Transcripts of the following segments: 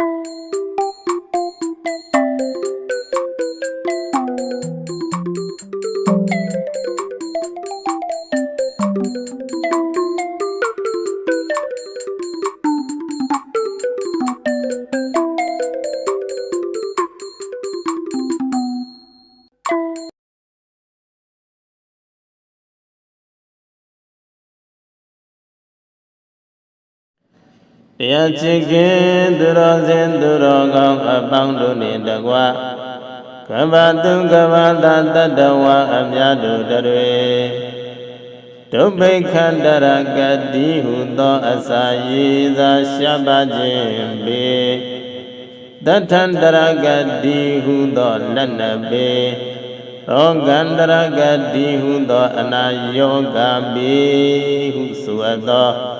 Música တရားချစ်ခင်သူတော်စင်သူတော်ကောင်းအပေါင်းတို့နှင့်တကွကမ္ဘာတုကမ္ဘာသာတတ္တဝါအမြတ်တို့တွေဒုဗ္ဗိခန္တရကတိဟုသောအစာရေသာရှပခြင်းပေတထန္တရကတိဟုသောလက်နပေရောဂန္တရကတိဟုသောအနာယောဂပေဟုဆိုအပ်သော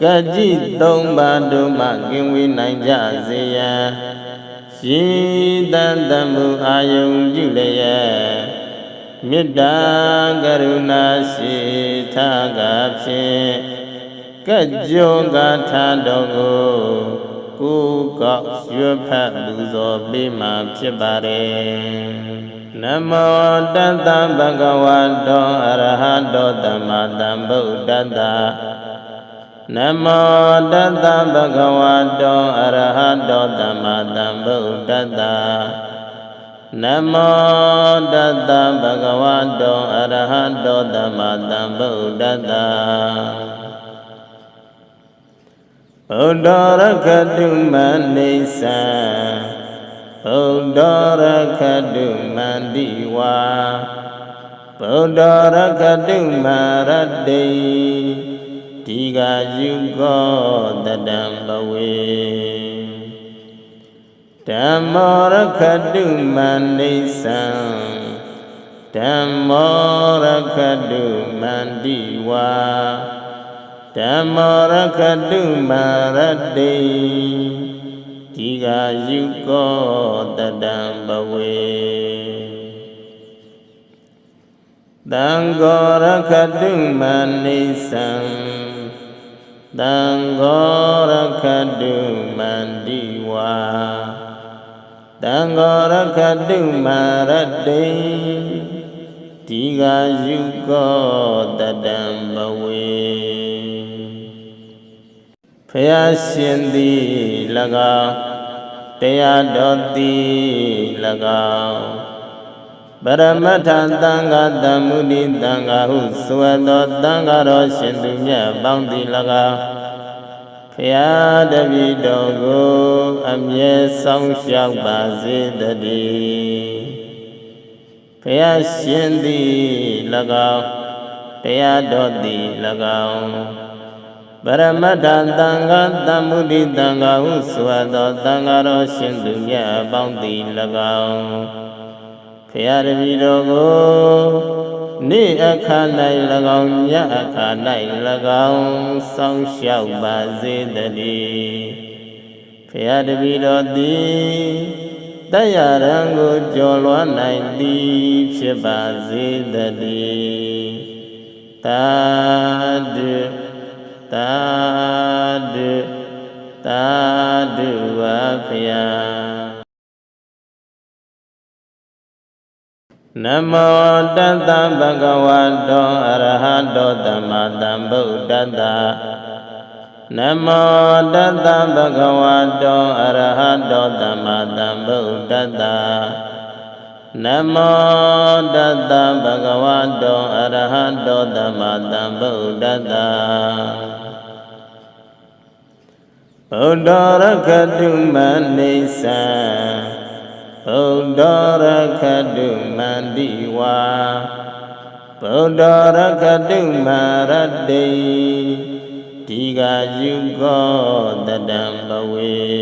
ကတိသုံးပါးတို့မှကင်ဝေးနိုင်ကြစေရန်ရှင်တန်တမှုအာယုံပြုလျက်မေတ္တာကရုဏာရှိထားကဖြင့်ကကြောဂါထာတော်ကိုကိုယ်ကောက်ရွတ်ဖတ်ပူဇော်ပေးမှာဖြစ်ပါတယ်နမောတတ္တဗုဒ္ဓဝါတောအရဟတောသမ္မာသမ္ဗုဒ္ဓတ္တ နမောတတ္တဗုဒ္ဓဝါတောအရဟတောသမ္မာသမ္ဗုဒ္ဓတ္တနမောတတ္တဗုဒ္ဓဝါတောအရဟတောသမ္မာသမ္ဗုဒ္ဓတ္တဘုဒ္ဓရခတုမနိစ္စံဘုဒ္ဓရခတုမန္တိဝါဘုဒ္ဓရခတုမရတ္တိ ဒီဃာယုကောတတံဘဝေဓမ္မောရခတုမန္တိသံဓမ္မောရခတုမန္တိဝါဓမ္မောရခတုမရတ္တိဒီဃာယုကောတတံဘဝေတံဃောရခတုမနိသံ တံဃောရခတုမန္တိဝါတံဃောရခတုမရတ္တိဒီဃာယုကောတတံဘဝေဖယားရှင်သည်၎င်းတရားတော်သည်၎င်း ပရမတ္ထသံဃာတမ္မုဒိသံဃာဟုဆိုအပ်သောသံဃာတော်ရှင်သူမြတ်ပေါင်းသည်၎င်းဖျားတပိတော်ကိုအမြဲဆောင်ရှောက်ပါစေတည်းဖျားရှင်သည်၎င်းတရားတော်သည်၎င်းပရမတ္ထသံဃာတမ္မုဒိသံဃာဟုဆိုအပ်သောသံဃာတော်ရှင်သူမြတ်ပေါင်းသည်၎င်း ဖရာတပည့်တော်ကိုနေ့အခါ၌၎င်းညအခါ၌၎င်းစောင့်ရှောက်ပါစေတည်းဖရာတပည့်တော်သည်တယရံကိုကြော်လွှမ်းနိုင်သည်ဖြစ်ပါစေတည်းတာဒုတာဒုတာဒုပါဖရာ နမောတတ္တဗုဒ္ဓဝါတောအရဟတောသမ္မာသမ္ဗုဒ္ဓတ္တနမောတတ္တဗုဒ္ဓဝါတောအရဟတောသမ္မာသမ္ဗုဒ္ဓတ္တနမောတတ္တဗုဒ္ဓဝါတောအရဟတောသမ္မာသမ္ဗုဒ္ဓတ္တဘုဒ္ဓရခတုမနိစ္စံ ဗုဒ္ဓရခတုမန္တိဝါဗုဒ္ဓရခတုမရတ္တိဒီဃာယုကောတတံဘဝေ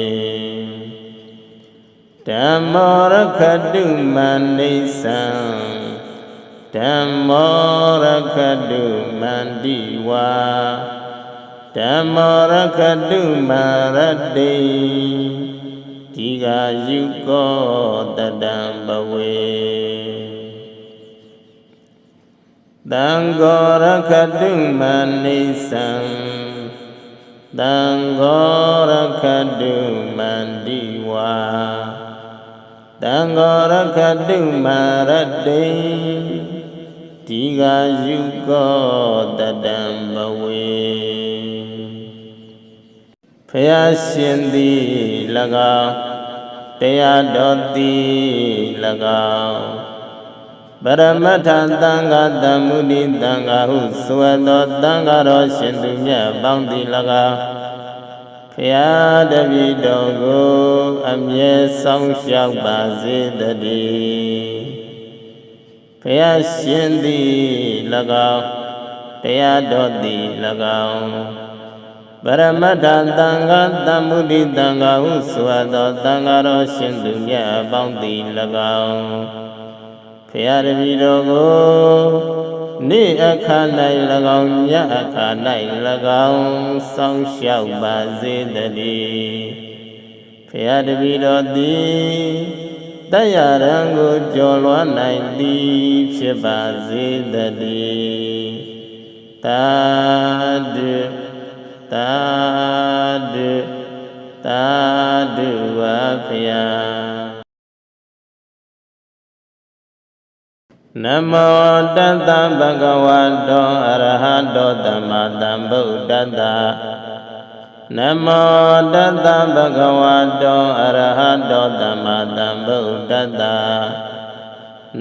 ဓမ္မောရခတုမန္တိသံဓမ္မောရခတုမန္တိဝါဓမ္မောရခတုမရတ္တိ ဒီဃာယုကောတတံဘဝေတံဃောရခတုမနိသံတသံဃောရခတုမန္တိဝါသံဃောရခတုမာရတိဒီဃာယုကောတတံဘဝေဖယားရှင်သည်၎င်း တရားတော်သည်၎င်းပရမတ္ထသံဃာတမ္မုဒိသံဃာဟုဆွေသောသံဃာတော်ရှင်သူမြတ်ပေါင်းသည်၎င်းဖျားတပိတော်ကိုအမြဲဆောင်ရှောက်ပါစေတည်းဖျားရှင်သည်၎င်းတရားတော်သည်၎င်း ပရမတ္ထသံဃာတမ္မုဒိသံဃာဟုဆွေသောသံဃာတော်ရှင်သူမြတ်ပေါင်းသည်၎င်းဖရာတပည့်တော်ကိုနေ့အခါ၌၎င်းညအခါ၌၎င်းစောင့်ရှောက်ပါစေတည်းဖရာတပည့်တော်သည်တယရံကိုကြော်လွှမ်းနိုင်သည်ဖြစ်ပါစေတည်းတာဒု တာဒုတာဒုပါဖရာနမောတတ္တဗဂဝတောအရဟတောသမ္မာသမ္ဗုဒ္ဓတ္တနမောတတ္တဗဂဝတောအရဟတောသမ္မာသမ္ဗုဒ္ဓတ္တ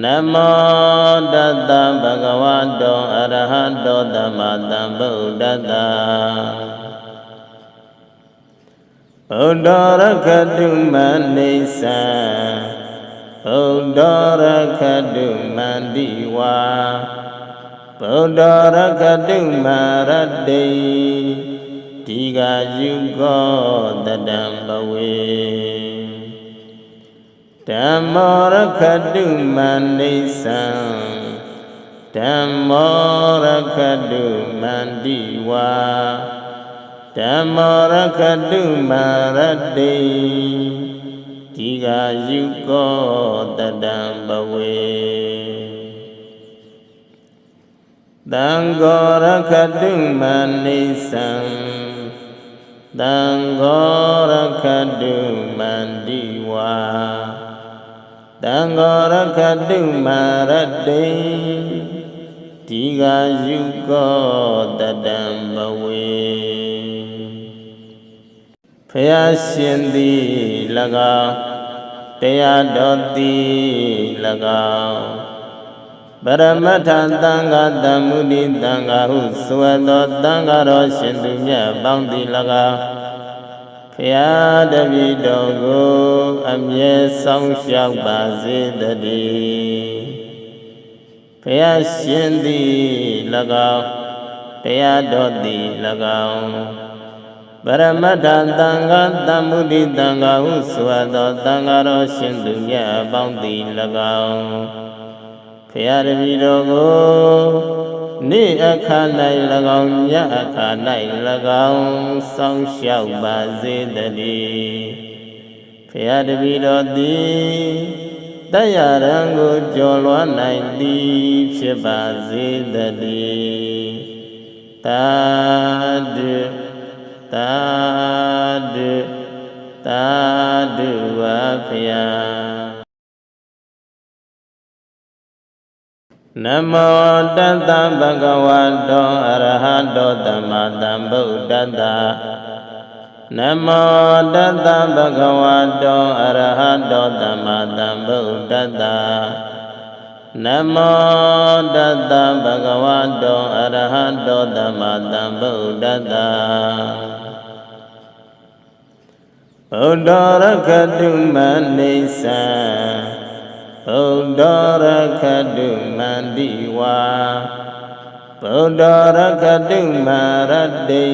နမောတတ္တဗဂဝတောအရဟတောသမ္မာသမ္ဗုဒ္ဓတ္တဘုဒ္ဓရခတုမနိစ္စံဗုဒ္ဓရခတုမန္တိဝါဗုဒ္ဓရခတုမရတ္တိဒီဃာယုကောတတံဘဝေ ဓမ္မောရခတုမနိစ္စံဓမ္မောရခတုမန္တိဝါဓမ္မောရခတုမရတ္တိဒီဃာယုကောတတံဘဝေသံဃောရခတုမနိစ္စံသံဃောရခတုမန္တိဝါ သံဃောရခတုမရတ္တိဒီဃာယုကောတတံဘဝေဖယားရှင်သည်၎င်းတရားတော်သည်၎င်းပရမတ္ထသံဃာတမ္မုဒိသံဃာဟုဆွေသောသံဃာတော်ရှင်သူမြတ်ပေါင်းသည်၎င်း ဖရာတပည့်တော်ကိုအမြဲဆောင်ရှောက်ပါစေတည်းဖရာရှင်သည်၎င်းတရားတော်သည်၎င်းပရမတ္ထသံဃာတမ္မုဒိသံဃာဟုဆိုသောသံဃာတော်ရှင်သူမြတ်အပေါင်းသည်၎င်းဖရာတပည့်တော်ကို နေ့အခါ၌၎င်းညအခါ၌၎င်းစောင့်ရှောက်ပါစေတည်းဖရာတပည့်တော်သည်တယရံကိုကြော်လွှမ်းနိုင်သည်ဖြစ်ပါစေတည်းတာဒုသာဓုသာဓုပါဖျာ နမောတတ္တဗဂဝတောအရဟတောသမ္မာသမ္ဗုဒ္ဓတ္တနမောတတ္တဗဂဝတောအရဟတောသမ္မာသမ္ဗုဒ္ဓတ္တနမောတတ္တဗဂဝတောအရဟတောသမ္မာသမ္ဗုဒ္ဓတ္တဗုဒ္ဓရခတုမနိစ္စံ ဗုဒ္ဓရခတုမန္တိဝါဗုဒ္ဓရခတုမရတ္တိ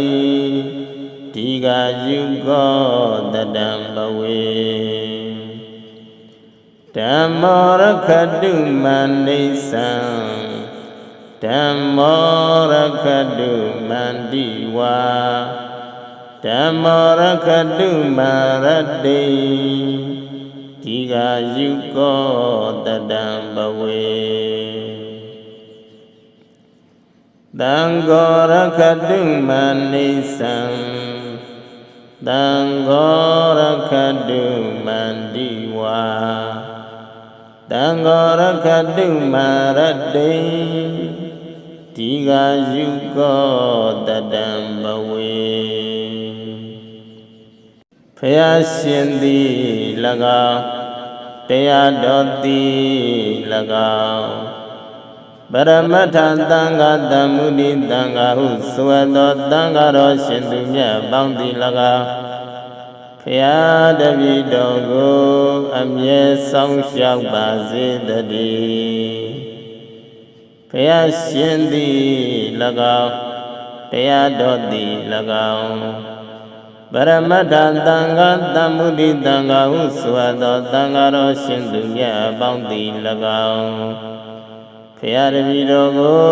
ဒီဃာယုကောတတံဘဝေဓမ္မောရခတုမနိစ္စံဓမ္မောရခတုမန္တိဝါဓမ္မောရခတုမာရတ္တိ ဒီဃာယုကောတတံဘဝေသံဃောရခတုမနိစ္စံသံဃောရခတုမန္တိဝါသံဃောရခတုမရတ္တိဒီဃာယုကောတတံဘဝေဖယားရှင်သည်၎င်း တရားတော်သည်၎င်းပရမတ္ထသံဃာတမ္မုဒိသံဃာဟုဆိုအပ်သောသံဃာတော်ရှင်သူမြတ်ပေါင်းသည်၎င်းဖရာတပည့်တော်ကိုအမြဲဆောင်ရှောက်ပါစေတည်းဖရာရှင်သည်၎င်းတရားတော်သည်၎င်း ပရမတ္ထသံဃာတမ္မုဒိသံဃာဟုဆိုအပ်သောသံဃာတော်ရှင်သူမြတ်ပေါင်းသည်၎င်းဖရာတပည့်တော်ကို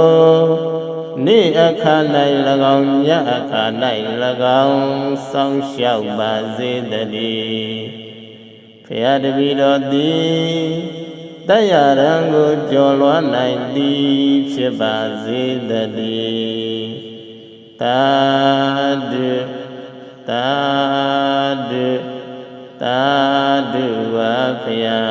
နေ့အခါ၌၎င်းညအခါ၌၎င်းစောင့်ရှောက်ပါစေတည်းဖရာတပည့်တော်သည်တရားရန်ကိုကြော်လွှားနိုင်သည်ဖြစ်ပါစေတည်းသာဓု သာဓုသာဓုပါဖရာ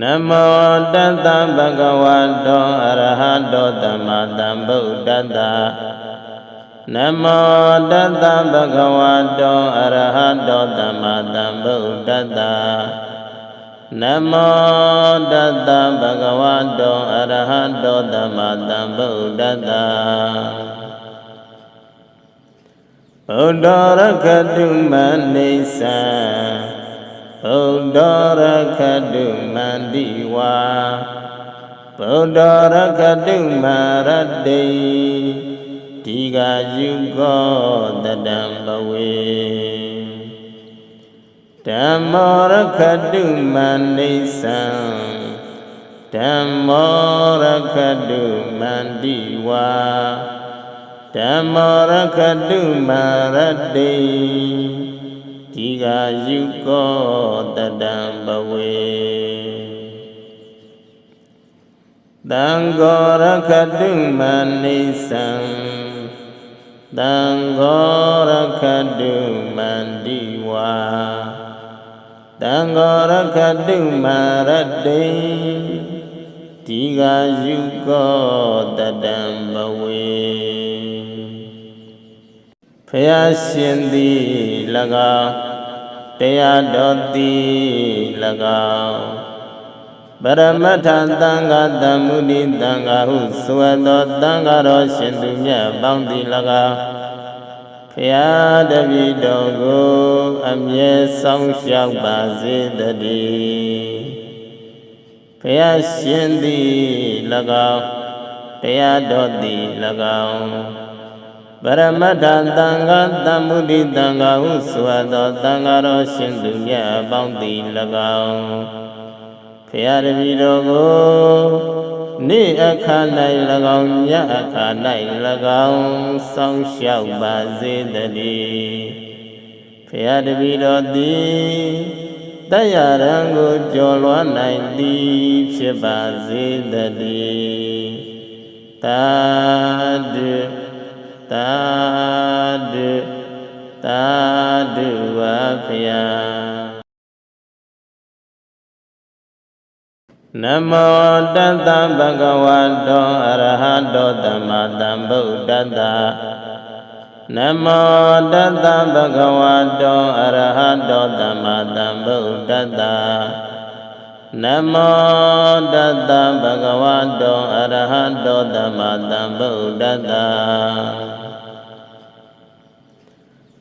နမောတတ္တဗုဒ္ဓဝါတောအရဟတောသမ္မာသမ္ဗုဒ္ဓတ္တနမောတတ္တဗုဒ္ဓဝါတောအရဟတောသမ္မာသမ္ဗုဒ္ဓတ္တ နမောတတ္တဗုဒ္ဓဝါတောအရဟတောသမ္မာသမ္ဗုဒ္ဓတ္တဗုဒ္ဓရခတုမနိစ္စံဗုဒ္ဓရခတုမန္တိဝါဗုဒ္ဓရခတုမရတ္တိဒီဃာယုကောတတံဘဝေ ဓမ္မောရခတုမနိစ္စံဓမ္မောရခတုမန္တိဝါဓမ္မောရခတုမရတ္တိဒီဃာယုကောတတံဘဝေသံဃောရခတုမနိစ္စံသံဃောရခတုမန္တိဝါ သံဃောရခတုမရတ္တိဒီဃာယုကောတတံဘဝေဖယားရှင်သည်၎င်းတရားတော်သည်၎င်းပရမတ္ထသံဃာတမ္မုဒိသံဃာဟုဆိုအပ်သောသံဃာတော်ရှင်သူမြတ်ပေါင်းသည်၎င်း ဖယားတပည့်တော်ကိုအမြဲဆောင်ရှောက်ပါစေတည်းဖယားရှင်သည်၎င်းတရားတော်သည်၎င်းပရမတ္ထသံဃာတမ္မုဒိသံဃာဟုဆိုအပ်သောသံဃာတော်ရှင်သူမြတ်အပေါင်းသည်၎င်းဖရာတပည့်တော်ကို နေ့အခါ၌၎င်းညအခါ၌၎င်းစောင့်ရှောက်ပါစေတည်းဖရာတပည့်တော်သည်တရားရန်ကိုကြော်လွှားနိုင်သည်ဖြစ်ပါစေတည်းသာဓုသာဓုသာဓုပါဖျာ နမောတတ္တဗုဒ္ဓဝါတောအရဟတောသမ္မာသမ္ဗုဒ္ဓတ္တနမောတတ္တဗုဒ္ဓဝါတောအရဟတောသမ္မာသမ္ဗုဒ္ဓတ္တနမောတတ္တဗုဒ္ဓဝါတောအရဟတောသမ္မာသမ္ဗုဒ္ဓတ္တ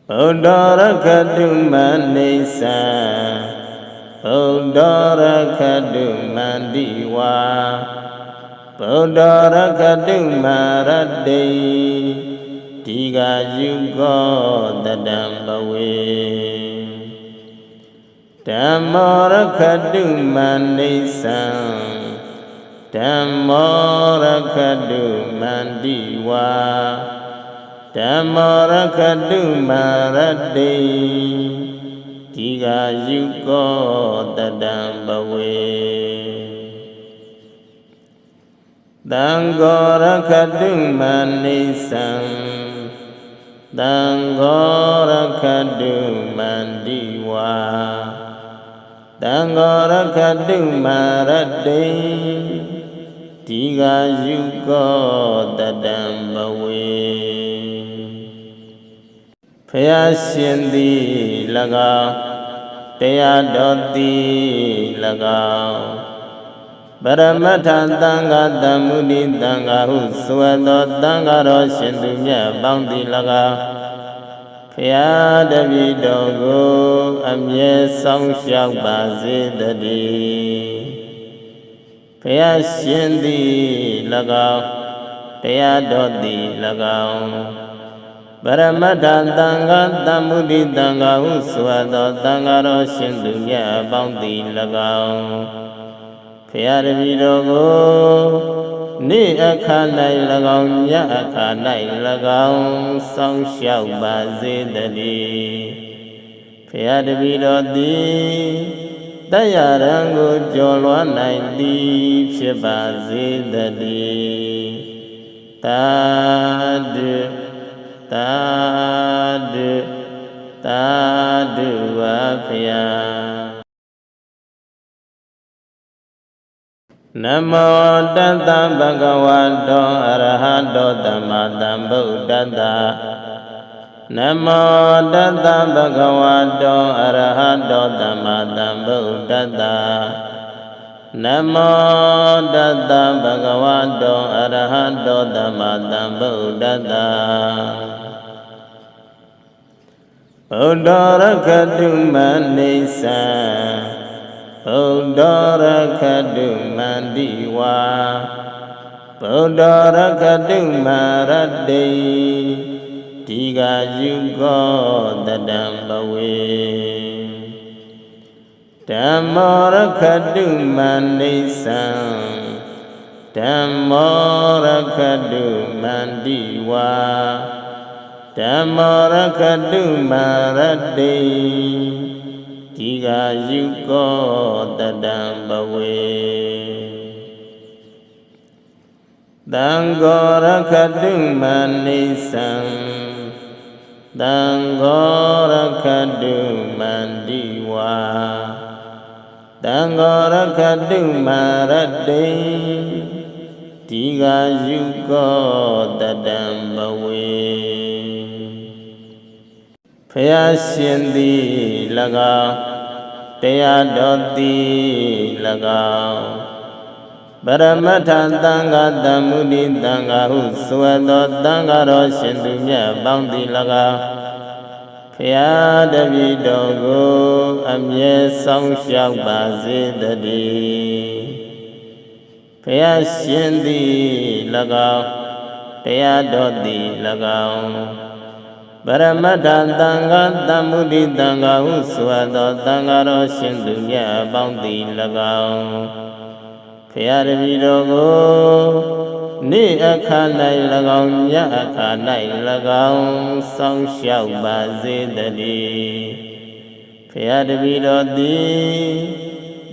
ဗုဒ္ဓရခတုမနိစ္စံ ဗုဒ္ဓရခတုမန္တိဝါဗုဒ္ဓရခတုမရတ္တိဒီဃာယုကောတတံဘဝေဓမ္မောရခတုမနိစ္စံဓမ္မောရခတုမန္တိဝါဓမ္မောရခတုမရတ္တိဒီဃာယုကောတတံဘဝေသံဃောရခတုမနိစ္စံသံဃောရခတုမန္တိဝါသံဃောရခတုမာရတိဒီဃာယုကောတတံဘဝေဖယားရှင်သည်၎င်း တရားတော်သည်၎င်းပရမတ္ထသံဃာတမ္မုနိသံဃာဟုဆိုအပ်သောသံဃာတော်ရှင်သူမြတ်ပေါင်းသည်၎င်းဖျားတပည့်တော်ကိုအမြဲဆောင်ရှောက်ပါစေတည်းဖျားရှင်သည်၎င်းတရားတော်သည်၎င်း ပရမတ္ထသံဃာတမ္မုနိသံဃာဟုဆိုအပ်သောသံဃာတော်ရှင်သူမြတ်ပေါင်းသည်၎င်းဖရာတပည့်တော်ကိုနေ့အခါ၌၎င်းညအခါ၌၎င်းစောင့်ရှောက်ပါစေတည်းဖရာတပည့်တော်သည်တယရံကိုကြော်လွှမ်းနိုင်သည်ဖြစ်ပါစေတည်းတာဒု တာဒုတာဒုပါဖရာနမောတတ္တဗုဒ္ဓဝါတောအရဟတောသမ္မာသမ္ဗုဒ္ဓတ္တနမောတတ္တဗုဒ္ဓဝါတောအရဟတောသမ္မာသမ္ဗုဒ္ဓတ္တနမောတတ္တဗုဒ္ဓဝါတောအရဟတောသမ္မာသမ္ဗုဒ္ဓတ္တ ဗုဒ္ဓရခတုမနိသံဗုဒ္ဓရခတုမန္တိဝါဗုဒ္ဓရခတုမရတ္တိဒီဃာယုကောတတံဘဝေဓမ္မောရခတုမနိသံဓမ္မောရခတုမန္တိဝါ ဓမ္မောရခတုမရတ္တိဒီဃာယုကောတတံဘဝေသံဃောရခတုမနိသံသံဃောရခတုမန္တိဝါသံဃောရခတုမရတ္တိဒီဃာယုကောတတံဘ ဖယားရှင်သည်၎င်းတရားတော်သည်၎င်းပရမတ္ထသံဃာတမ္မုနိသံဃာဟုဆိုအပ်သောသံဃာတော်ရှင်သူမြတ်ပေါင်းသည်၎င်းဖရာတပည့်တော်ကိုအမြဲဆောင်ရှောက်ပါစေတည်းဖရာရှင်သည်၎င်းတရားတော်သည်၎င်း ပရမတ္ထသံဃာတမ္မုဒိသံဃာဟုဆိုအပ်သောသံဃာတော်ရှင်သူမြတ်အပေါင်းသည်၎င်းဖရာတပည့်တော်ကိုနေ့အခါ၌၎င်းညအခါ၌၎င်းစောင့်ရှောက်ပါစေတည်းဖရာတပည့်တော်သည်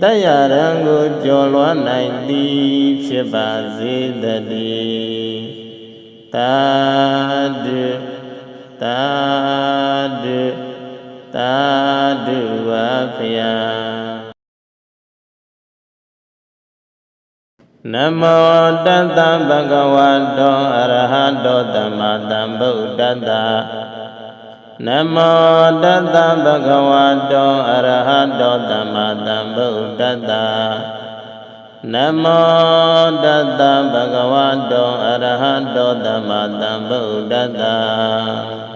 တယရံကိုကြော်လွှမ်းနိုင်သည်ဖြစ်ပါစေတည်းသာဓု သာဓုသာဓုပါဖယားနမောတတ္တဗုဒ္ဓဝါတောအရဟတောသမ္မာသမ္ဗုဒ္ဓတ္တနမောတတ္တဗုဒ္ဓဝါတောအရဟတောသမ္မာသမ္ဗုဒ္ဓတ္တနမောတတ္တဗုဒ္ဓဝါတောအရဟတောသမ္မာသမ္ဗုဒ္ဓတ္တ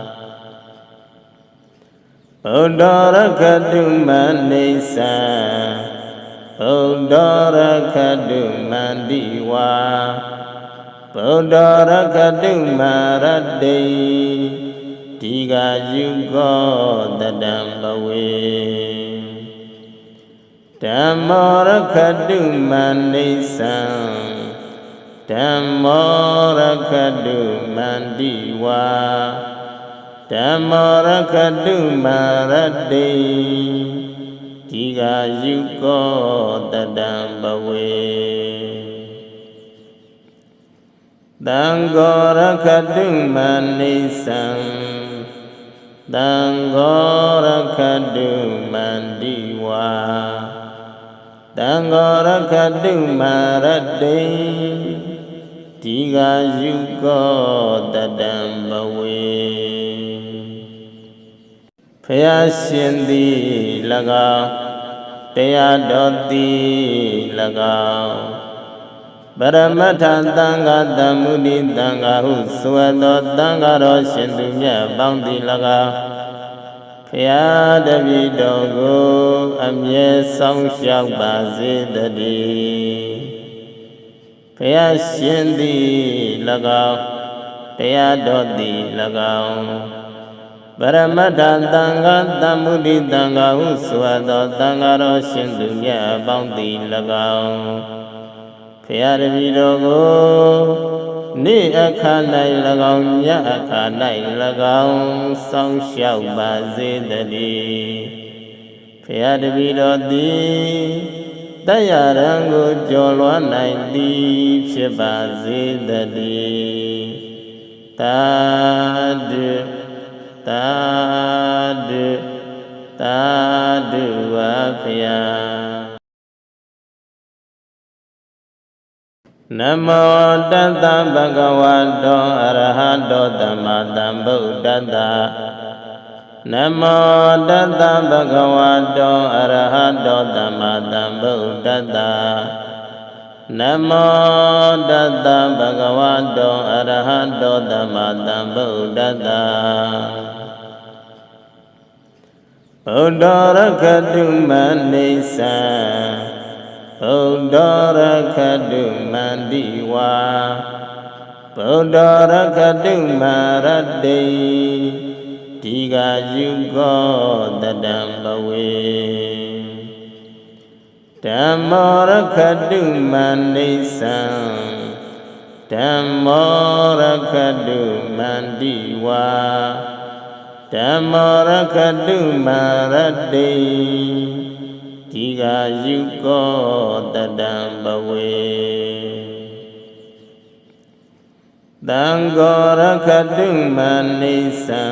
ဗုဒ္ဓရခတုမနိသံဗုဒ္ဓရခတုမန္တိဝါဗုဒ္ဓရခတုမရတ္တိဒီဃာယုကောတတံဘဝေဓမ္မောရခတုမနိသံဓမ္မောရခတုမန္တိဝါ ဓမ္မောရခတုမရတ္တိဒီဃာယုကောတတံဘဝေသံဃောရခတုမနိသံသံဃောရခတုမန္တိဝါသံဃောရခတုမာရတိဒီဃာယုကောတတံဘဝေ ဖယားရှင်သည်၎င်းတရားတော်သည်၎င်းပရမတ္ထသံဃာတမ္မုဒိသံဃာဟုဆိုသောသံဃာတော်ရှင်သူမြတ်ပေါင်းသည်၎င်းဖရာတပည့်တော်ကိုအမြဲဆောင်ရှောက်ပါစေတည်းဖရာရှင်သည်၎င်းတရားတော်သည်၎င်း ပရမတ္ထသံဃာတမ္မုဒိသံဃာဟုဆိုသောသံဃာတော်ရှင်သူမြတ်ပေါင်းသည်၎င်းဖရာတပည့်တော်ကိုနေ့အခါ၌၎င်းညအခါ၌၎င်းစောင့်ရှောက်ပါစေတည်းဖရာတပည့်တော်သည်တယရံကိုကြော်လွှမ်းနိုင်သည်ဖြစ်ပါစေတည်းတာဒု တာဒုတာဒုပါဖရာနမောတတ္တဗဂဝတောအရဟတောသမ္မာသမ္ဗုဒ္ဓတ္တနမောတတ္တဗဂဝတောအရဟတောသမ္မာသမ္ဗုဒ္ဓတ္တနမောတတ္တဗဂဝတောအရဟတောသမ္မာသမ္ဗုဒ္ဓတ္တ ဘုဒ္ဓရခတုမနိသံဗုဒ္ဓရခတုမန္တိဝါဗုဒ္ဓရခတုမရတိဒီဃာယုကောတတံဘဝေဓမ္မောရခတုမနိသံဓမ္မောရခတုမန္တိဝါ ဓမ္မောရခတုမရတိဒီဃာယုကောတတံဘဝေသံဃောရခတုမနိသံ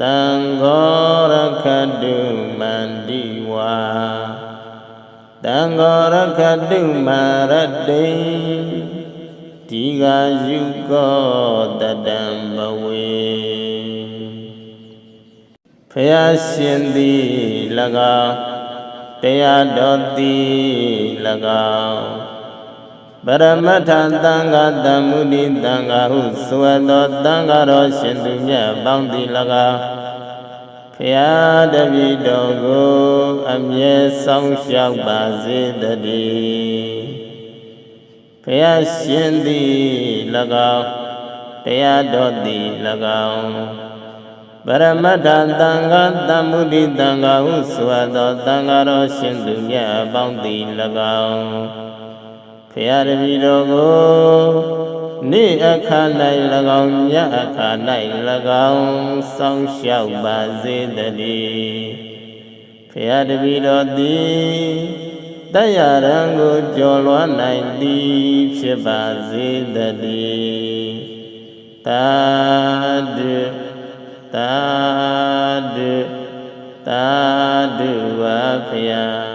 သံဃောရခတုမန္တိဝါသံဃောရခတုမရတိဒီဃာယုကောတတံဘဝေ ဖယားရှင်သည်၎င်းတရားတော်သည်၎င်းပရမတ္ထသံဃာတမ္မုဒိသံဃာဟုဆိုသောသံဃာတော်ရှင်သူမြတ်ပေါင်းသည်၎င်းဖရာတပည့်တော်ကိုအမြဲဆောင်ရှောက်ပါစေတည်းဖရာရှင်သည်၎င်းတရားတော်သည်၎င်း ပရမတ္ထသံဃာတမ္မုဒိသံဃာဟုဆိုသောသံဃာတော်ရှင်သူမြတ်အပေါင်းသည်၎င်းဖရာတပည့်တော်ကိုနေ့အခါ၌၎င်းညအခါ၌၎င်းစောင့်ရှောက်ပါစေတည်းဖရာတပည့်တော်သည်တယရံကိုကြော်လွှမ်းနိုင်သည်ဖြစ်ပါစေတည်းတာဒု သာဓုသာဓုပါဖျာ